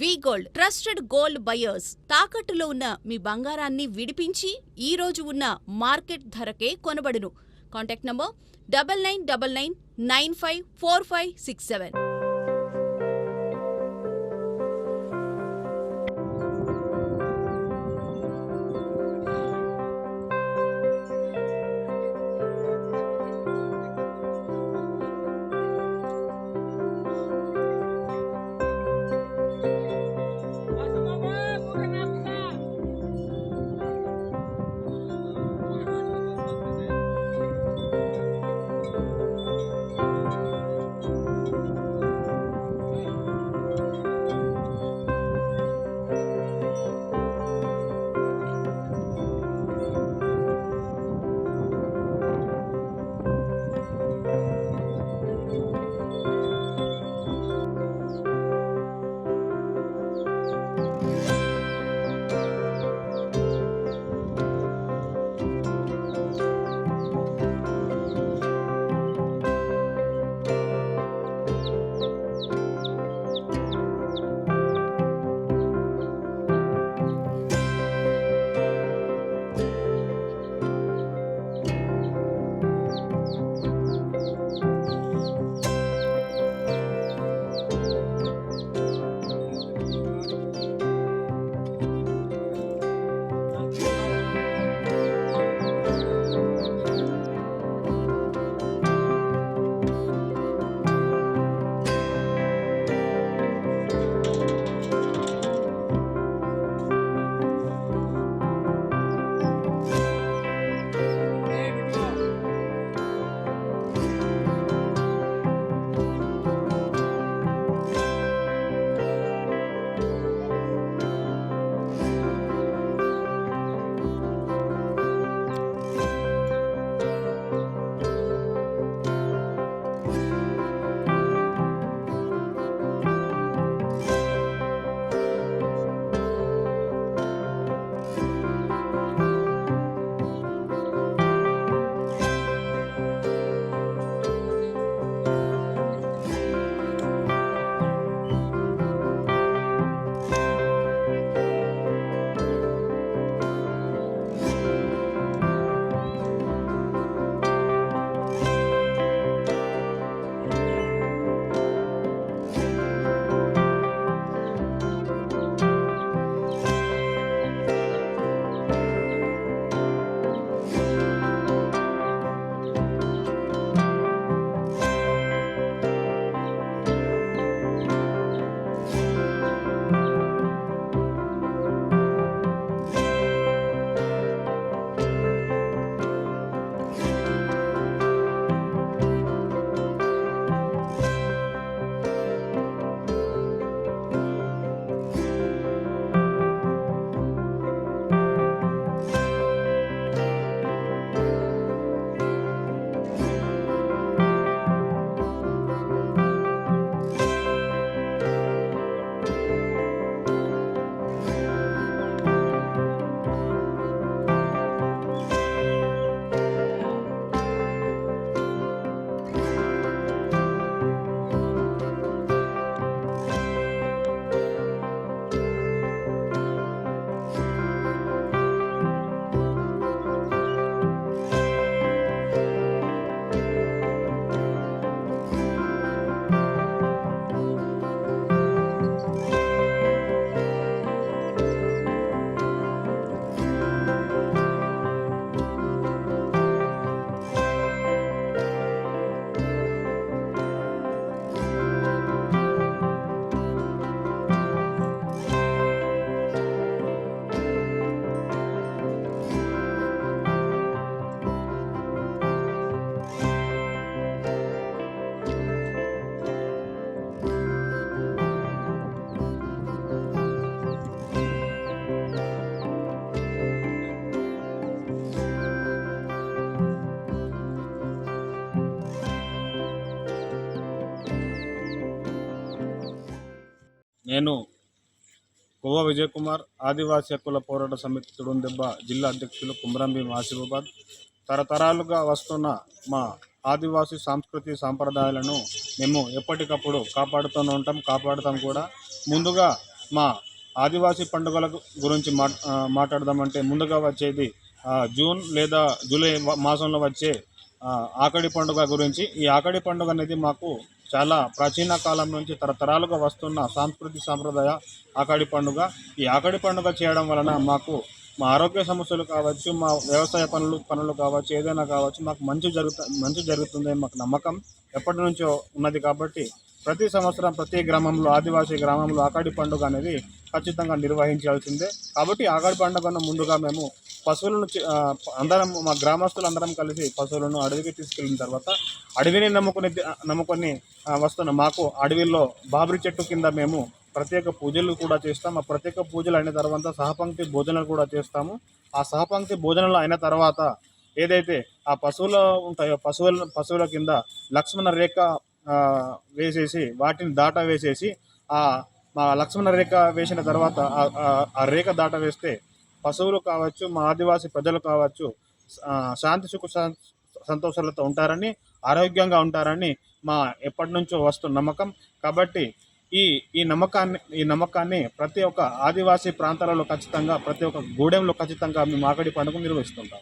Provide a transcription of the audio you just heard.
We gold trusted gold buyers తాకట్టులో ఉన్న మీ బంగారాన్ని విడిపించి ఈ రోజు ఉన్న మార్కెట్ ధరకే కొనబడును. Contact number double nine double nine nine five four five six seven. నేను కొవ్వ విజయ్ కుమార్ ఆదివాసీ హక్కుల పోరాట సమితి తుడుందెబ్బ జిల్లా అధ్యక్షులు కుమ్రంభీం ఆసిఫాబాద్ తరతరాలుగా వస్తున్న మా ఆదివాసీ సాంస్కృతి సాంప్రదాయాలను మేము ఎప్పటికప్పుడు కాపాడుతూనే ఉంటాం కాపాడుతాం కూడా. ముందుగా మా ఆదివాసీ పండుగల గురించి మాట్లాడదామంటే ముందుగా వచ్చేది జూన్ లేదా జూలై మాసంలో వచ్చే ఆకడి పండుగ గురించి. ఈ ఆకడి పండుగ అనేది మాకు చాలా ప్రాచీన కాలం నుంచి తరతరాలుగా వస్తున్న సాంస్కృతిక సాంప్రదాయ ఆకడి పండుగ. ఈ ఆకడి పండుగ చేయడం వలన మాకు మా ఆరోగ్య సమస్యలు కావచ్చు మా వ్యవసాయ పనులు పనులు కావచ్చు ఏదైనా కావచ్చు మాకు మంచి జరుగుత మంచి జరుగుతుందని మాకు నమ్మకం ఎప్పటి నుంచో ఉన్నది కాబట్టి ప్రతి సంవత్సరం ప్రతి గ్రామంలో ఆదివాసీ గ్రామంలో ఆకాడి పండుగ అనేది ఖచ్చితంగా నిర్వహించాల్సిందే. కాబట్టి ఆకాడి పండుగను ముందుగా మేము పశువులను అందరం మా గ్రామస్తులు అందరం కలిసి పశువులను అడవికి తీసుకెళ్ళిన తర్వాత అడవిని నమ్ముకుని నమ్ముకొని వస్తున్న మాకు అడవిలో బాబరి చెట్టు కింద మేము ప్రత్యేక పూజలు కూడా చేస్తాం. ఆ ప్రత్యేక పూజలు అయిన తర్వాత సహపంక్తి భోజనాలు కూడా చేస్తాము. ఆ సహపంక్తి భోజనాలు అయిన తర్వాత ఏదైతే ఆ పశువులు ఉంటాయో పశువుల పశువుల కింద లక్ష్మణ రేఖ వేసేసి వాటిని దాట వేసేసి ఆ మా లక్ష్మణ రేఖ వేసిన తర్వాత ఆ రేఖ దాట వేస్తే పశువులు కావచ్చు మా ఆదివాసీ ప్రజలు కావచ్చు శాంతి సుఖ శాం- సంతోషాలతో ఉంటారని ఆరోగ్యంగా ఉంటారని మా ఎప్పటి నుంచో వస్తున్న నమ్మకం. కాబట్టి ఈ ఈ నమ్మకాన్ని ఈ నమ్మకాన్ని ప్రతి ఒక్క ఆదివాసీ ప్రాంతాలలో ఖచ్చితంగా ప్రతి ఒక్క గూడెంలో ఖచ్చితంగా మేము ఆకడి పండుగ నిర్వహిస్తుంటాం.